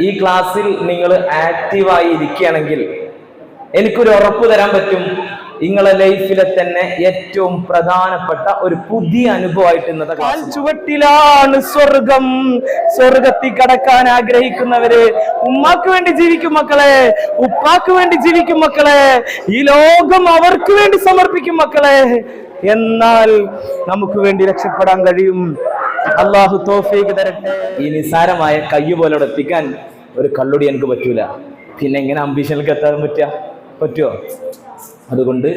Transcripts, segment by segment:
ഈ ക്ലാസ്സിൽ നിങ്ങൾ ആക്റ്റീവായി ഇരിക്കുകയാണെങ്കിൽ എനിക്കൊരു ഉറപ്പ് തരാൻ പറ്റും. നിങ്ങളെ ലൈഫിലെ തന്നെ ഏറ്റവും പ്രധാനപ്പെട്ട ഒരു പുതിയ അനുഭവമായിട്ട് ഇന്നത്തെ കാൽ ചുവട്ടിലാണ് സ്വർഗം. സ്വർഗത്തിൽ കടക്കാൻ ആഗ്രഹിക്കുന്നവര് ഉമ്മാക്ക് വേണ്ടി ജീവിക്കും മക്കളെ ഉപ്പാക്ക് വേണ്ടി ജീവിക്കും മക്കളെ ഈ ലോകം അവർക്ക് വേണ്ടി സമർപ്പിക്കും മക്കളെ. എന്നാൽ നമുക്ക് വേണ്ടി രക്ഷപ്പെടാൻ കഴിയും. അള്ളാഹു തോഫീക്ക് തരട്ടെ. ഈ നിസാരമായ കയ്യ് പോലെ അവിടെ എത്തിക്കാൻ ഒരു കള്ളുടി എനിക്ക് പറ്റൂല. പിന്നെ എങ്ങനെ അംബീഷനിലേക്ക് എത്താൻ പറ്റുക? പറ്റുമോ അതുകൊണ്ട്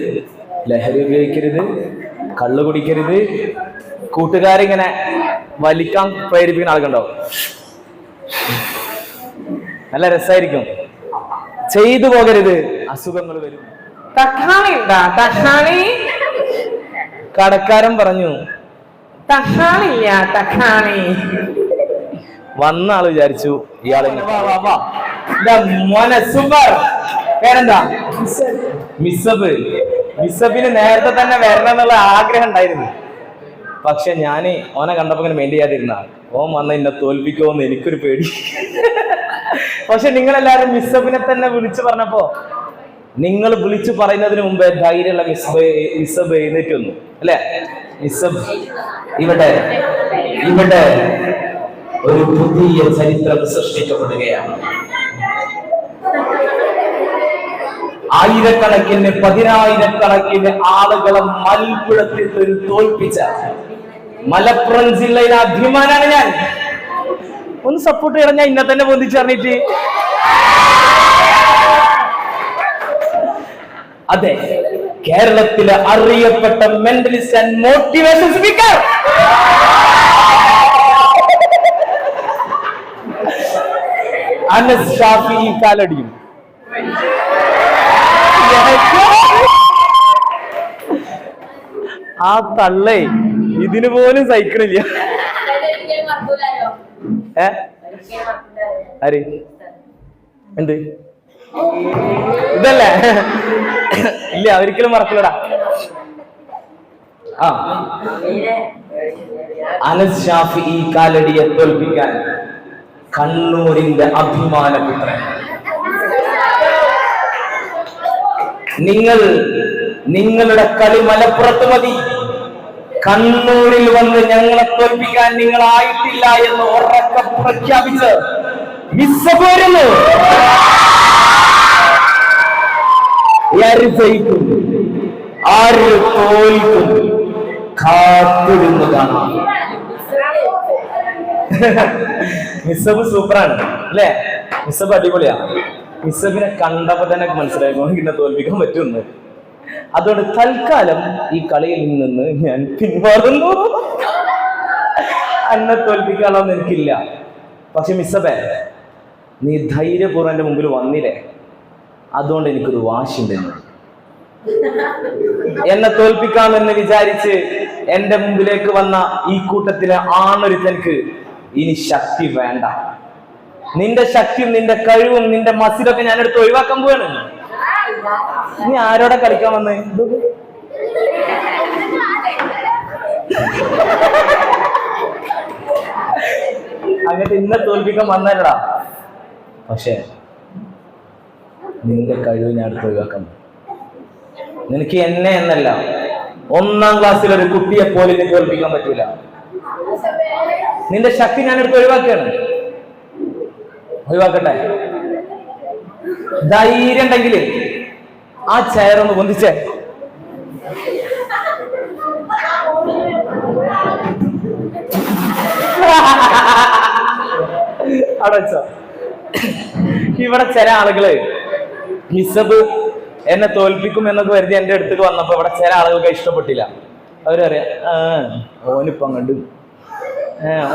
ലഹരി ഉപയോഗിക്കരുത് കള്ളു കുടിക്കരുത്. കൂട്ടുകാരിങ്ങനെ വലിക്കാൻ പ്രേരിപ്പിക്കുന്ന ആൾക്കുണ്ടോ നല്ല രസമായിരിക്കും ചെയ്തു പോകരുത് അസുഖങ്ങൾ വരും. തക്കാളി ഉണ്ടാ തക്കാളി കടക്കാരൻ പറഞ്ഞു തക്കാളി തക്കാളി വന്ന ആൾ വിചാരിച്ചു ഇയാളെ മോനെ സൂപ്പർ മിസ്സബ് നേരത്തെ തന്നെ വരണം എന്നുള്ള ആഗ്രഹം ഉണ്ടായിരുന്നു. പക്ഷെ ഞാൻ ഓനെ കണ്ടപ്പോ ഇങ്ങനെ മെയിൻ ചെയ്യാതിരുന്ന ഓൻ വന്ന എന്നെ തോൽപ്പിക്കുമോന്ന് എനിക്കൊരു പേടി. പക്ഷെ നിങ്ങളെല്ലാരും മിസ്സബിനെ തന്നെ വിളിച്ചു പറഞ്ഞപ്പോ നിങ്ങൾ വിളിച്ചു പറയുന്നതിന് മുമ്പേ ധൈര്യമുള്ള മിസ്ബ് മിസ്സബ് എഴുന്നേറ്റ് വന്നു. അല്ലേ? മിസ്സബ് ഇവിടെ ഇവിടെ ഒരു പുതിയ ചരിത്രം സൃഷ്ടിക്കപ്പെടുകയാണ്. ആയിരക്കണക്കിന് പതിനായിരക്കണക്കിന് ആളുകളെ നിന്ന് തോൽപ്പിച്ച മലപ്പുറം ജില്ലയിലെ അഭിമാനാണ് ഞാൻ. ഒന്ന് സപ്പോർട്ട് ചെയ്യണം ഞാൻ ഇന്നെ തന്നെ പൊന്തിച്ചറിഞ്ഞിട്ട്. അതെ കേരളത്തിലെ അറിയപ്പെട്ട mentalist and motivation speaker Anas Shafi ഈ കാലടിയും. ആ തള്ളേ ഇതിനു പോലും സഹിക്കണില്ല. ഏ? ആര്? എന്ത്? ഇതല്ലേ? ഇല്ല ഒരിക്കലും മറക്കില്ലടാ. ആ. അനസ് ഷാഫി ഈ കാലടിയെ തോൽപ്പിക്കാൻ കണ്ണൂരിന്റെ അഭിമാനപുത്രൻ. നിങ്ങൾ നിങ്ങളുടെ കളി മലപ്പുറത്ത് മതി. കണ്ണൂരിൽ വന്ന് ഞങ്ങളെ തോൽപ്പിക്കാൻ നിങ്ങളായിട്ടില്ല എന്ന് ഉറക്കെ പ്രഖ്യാപിച്ച് മിസ്സ് പോരുന്നു. ആര് ആര് തോൽക്കും കാത്തിരുന്നതാണ്. കാണാം സൂപ്പറാണ് അല്ലേ? മിസ്സബ് അടിപൊളിയാണ് മിസ്സബിനെ കണ്ടപ്പോ തന്നെ മനസ്സിലായിരുന്നു ഇന്നെ തോൽപ്പിക്കാൻ പറ്റുമെന്ന്. അതുകൊണ്ട് തൽക്കാലം ഈ കളിയിൽ നിന്ന് ഞാൻ പിന്മാറുന്നു അന്നെ തോൽപ്പിക്കാനൊന്നും എനിക്കില്ല. പക്ഷെ മിസ്സബേ നീ ധൈര്യപൂർവം എന്റെ മുമ്പിൽ വന്നില്ലേ? അതുകൊണ്ട് എനിക്കൊരു വാശിണ്ടെന്ന് എന്നെ തോൽപ്പിക്കാമെന്ന് വിചാരിച്ച് എന്റെ മുമ്പിലേക്ക് വന്ന ഈ കൂട്ടത്തിലെ ആണൊരുത്തനക്ക് ഇനി ശക്തി വേണ്ട. നിന്റെ ശക്തിയും നിന്റെ കഴിവും നിന്റെ മസിലൊക്കെ ഞാനെടുത്ത് ഒഴിവാക്കാൻ പോവാണ്. നീ ആരോടെ കളിക്കാൻ വന്ന്? അങ്ങനത്തെ ഇന്നെ തോൽപ്പിക്കാൻ വന്നല്ലടാ. പക്ഷേ നിന്റെ കഴിവ് ഞാൻ അടുത്ത് ഒഴിവാക്കാൻ നിനക്ക് എന്നെ എന്നല്ല ഒന്നാം ക്ലാസ്സിൽ ഒരു കുട്ടിയെ പോലെ നിനക്ക് തോൽപ്പിക്കാൻ പറ്റൂല. നിന്റെ ശക്തി ഞാൻ എടുത്ത് ഒഴിവാക്കുകയാണ്. ഒഴിവാക്കട്ടെ. ധൈര്യം ഉണ്ടെങ്കിൽ ആ ചെയർ ഒന്ന് പൊന്തിച്ചേ. അവിടെ വെച്ചോ. ഇവിടെ ചില ആളുകൾ മിസബ് എന്നെ തോൽപ്പിക്കും എന്നൊക്കെ കരുതി എന്റെ അടുത്തേക്ക് വന്നപ്പോൾ ഇവിടെ ചില ആളുകൾക്ക് ഇഷ്ടപ്പെട്ടില്ല. അവരറിയാം ഓനിപ്പം കണ്ടു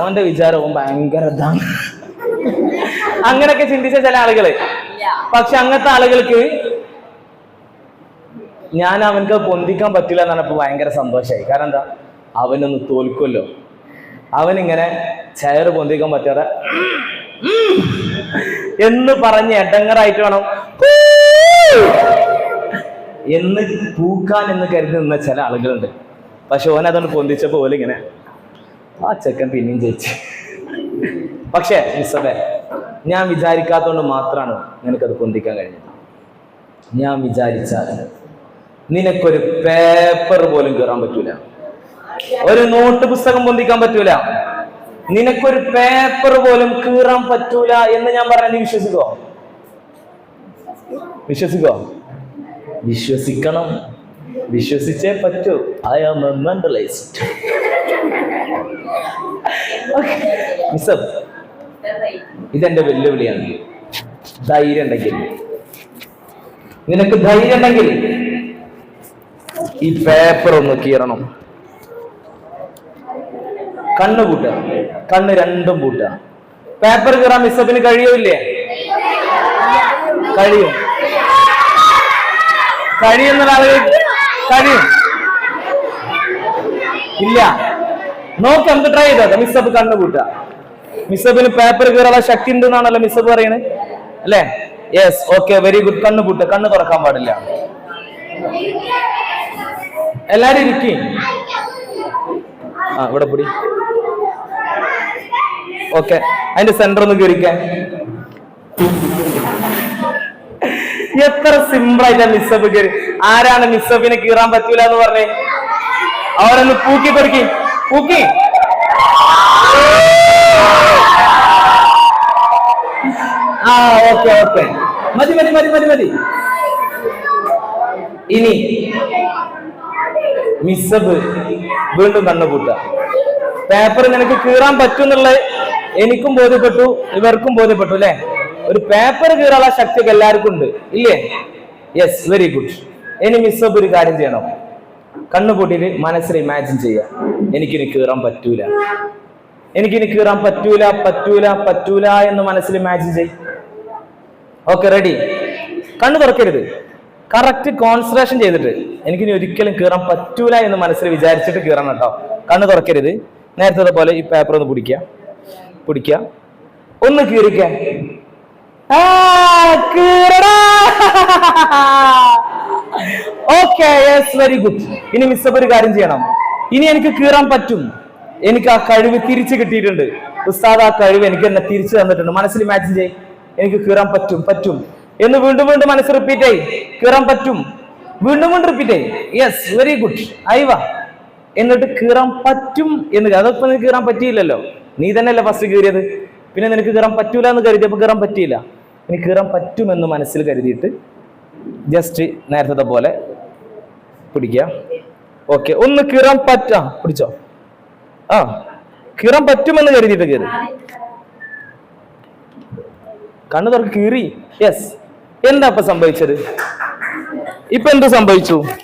ഓന്റെ വിചാരവും ഭയങ്കര അങ്ങനൊക്കെ ചിന്തിച്ച ചില ആളുകൾ. പക്ഷെ അങ്ങനത്തെ ആളുകൾക്ക് ഞാൻ അവനക്ക് പൊന്തിക്കാൻ പറ്റില്ല എന്നാണ് ഇപ്പൊ ഭയങ്കര സന്തോഷമായി കാരണം എന്താ? അവനൊന്ന് തോൽക്കുമല്ലോ അവനിങ്ങനെ ചെയർ പൊന്തിക്കാൻ പറ്റാതെ എന്ന് പറഞ്ഞ് എടങ്ങറായിട്ട് വേണം. എന്ന് പൂക്കാൻ എന്ന് കരുതി നിന്ന ചില ആളുകളുണ്ട്. പക്ഷെ ഓൻ അതുകൊണ്ട് പൊന്തിച്ചപ്പോ ഇങ്ങനെ ആ ചെക്കൻ പിന്നെയും ജയിച്ചു. പക്ഷേ മിസ്സബേ ഞാൻ വിചാരിക്കാത്തതുകൊണ്ട് മാത്രമാണ് നിനക്കത് പൊന്തിക്കാൻ കഴിഞ്ഞത്. ഞാൻ വിചാരിച്ചാൽ നിനക്കൊരു പേപ്പർ പോലും കയറാൻ പറ്റൂല. ഒരു നോട്ട് പുസ്തകം പൊന്തിക്കാൻ പറ്റൂല. നിനക്കൊരു പേപ്പർ പോലും കീറാൻ പറ്റൂല എന്ന് ഞാൻ പറഞ്ഞ നീ വിശ്വസിക്കോ വിശ്വസിക്കോ? വിശ്വസിക്കണം. വിശ്വസിച്ചേ പറ്റൂ. ഐ ആം എ മെന്റലൈസ്ഡ് മിസ്സപ്പ് ഇതെന്റെ വെല്ലുവിളിയാണ്. ധൈര്യം ഉണ്ടെങ്കിൽ. നിനക്ക് ധൈര്യം ഉണ്ടെങ്കിൽ ഈ പേപ്പർ ഒന്ന് കീറണം. കണ്ണ് പൂട്ടുക. കണ്ണ് രണ്ടും പൂട്ടുക. പേപ്പർ കീറാൻ മിസ്സപ്പിന് കഴിയൂല്ലേ? കഴിയും. കഴിയുന്ന ആളുകൾ കഴിയും. ഇല്ല. നോക്ക് നമുക്ക് ട്രൈ ചെയ്തോ മിസ്സപ്പ് കണ്ണു കൂട്ടുക മിസ്സപ്പിന് പേപ്പർ കയറാനുള്ള ശക്തി ഉണ്ടെന്നാണല്ലോ മിസ്സപ്പ് പറയുന്നത് അല്ലേ? യെസ് ഓക്കെ വെരി ഗുഡ് കണ്ണു പൂട്ടുക കണ്ണ് തുറക്കാൻ പാടില്ല. എല്ലാരും ഇരിക്കും. ആ ഇവിടെ പൊടി. ഓക്കെ അതിന്റെ സെന്റർ ഒന്ന് കീറിക്കാൻ എത്ര സിമ്പിൾ ആയിട്ടാ നിസബ് കയറി ആരാണ് നിസബിനെ കീറാൻ പറ്റൂല എന്ന് പറഞ്ഞേ? അവരൊന്ന് പൂക്കി കൊടുക്കി. പൂക്കി. ആ ഓക്കെ ഓക്കെ. മതി മതി മതി മതി മതി. ഇനി മിസ്സബ് വീണ്ടും കണ്ണുപൂട്ട പേപ്പർ നിനക്ക് കീറാൻ പറ്റുന്നുള്ള എനിക്കും ബോധ്യപ്പെട്ടു ഇവർക്കും ബോധ്യപ്പെട്ടു അല്ലെ? ഒരു പേപ്പർ കീറാനുള്ള ശക്തിയൊക്കെ എല്ലാവർക്കും ഉണ്ട്. ഇല്ലേ? യെസ് വെരി ഗുഡ് ഇനി മിസ്സപ്പ് ഒരു കാര്യം ചെയ്യണം. കണ്ണുപൂട്ടിയിട്ട് മനസ്സിൽ ഇമാജിൻ ചെയ്യുക. എനിക്കിനി കീറാൻ പറ്റൂല. എനിക്കിനി കീറാൻ പറ്റൂല പറ്റൂല പറ്റൂല എന്ന് മനസ്സിൽ ഇമാജിൻ ചെയ്. ഓക്കെ റെഡി കണ്ണു തുറക്കരുത്. കറക്റ്റ് കോൺസെൻട്രേഷൻ ചെയ്തിട്ട് എനിക്കിനി ഒരിക്കലും കീറാൻ പറ്റൂല എന്ന് മനസ്സിൽ വിചാരിച്ചിട്ട് കീറണം കേട്ടോ. കണ്ണു തുറക്കരുത്. നേരത്തെ പോലെ ഈ പേപ്പർ ഒന്ന് പിടിക്കുക. പിടിക്കുക. ഒന്ന് കീറിക്ക. ഓക്കെ വെരി ഗുഡ് ഇനി മിസ്സപ്പ് ഒരു കാര്യം ചെയ്യണം. ഇനി എനിക്ക് കീറാൻ പറ്റും. എനിക്ക് ആ കഴിവ് തിരിച്ചു കിട്ടിയിട്ടുണ്ട്. ഉസ്താദ് ആ കഴിവ് എനിക്ക് എന്നെ തിരിച്ചു തന്നിട്ടുണ്ട്. മനസ്സിൽ ഇമാജിൻ ചെയ് എനിക്ക് കീറാൻ പറ്റും പറ്റും. എന്ന് വീണ്ടും വീണ്ടും മനസ്സ് റിപ്പീറ്റ് ആയി കീറാൻ പറ്റും. വീണ്ടും വീണ്ടും റിപ്പീറ്റ് ആയി യെസ് വെരി ഗുഡ് അയവ എന്നിട്ട് കീറാൻ പറ്റും എന്ന് അതൊക്കെ നിനക്ക് കീറാൻ പറ്റിയില്ലല്ലോ. നീ തന്നെയല്ലേ ഫസ്റ്റ് കീറിയത്. പിന്നെ നിനക്ക് കീറാൻ പറ്റൂല എന്ന് കരുതിയപ്പോൾ കീറാൻ പറ്റിയില്ല. ഇനി കീറാൻ പറ്റുമെന്ന് മനസ്സിൽ കരുതിയിട്ട് ജസ്റ്റ് നേരത്തെ പോലെ പിടിക്കുക. ഓക്കെ ഒന്ന് കീറാൻ പറ്റാ പിടിച്ചോ. ആ കീറാൻ പറ്റുമെന്ന് കരുതിയിട്ട് കീറി. കണ്ണു തുറക്ക് കീറി. യെസ് എന്താ ഇപ്പൊ സംഭവിച്ചത്? ഇപ്പൊ എന്ത് സംഭവിച്ചു?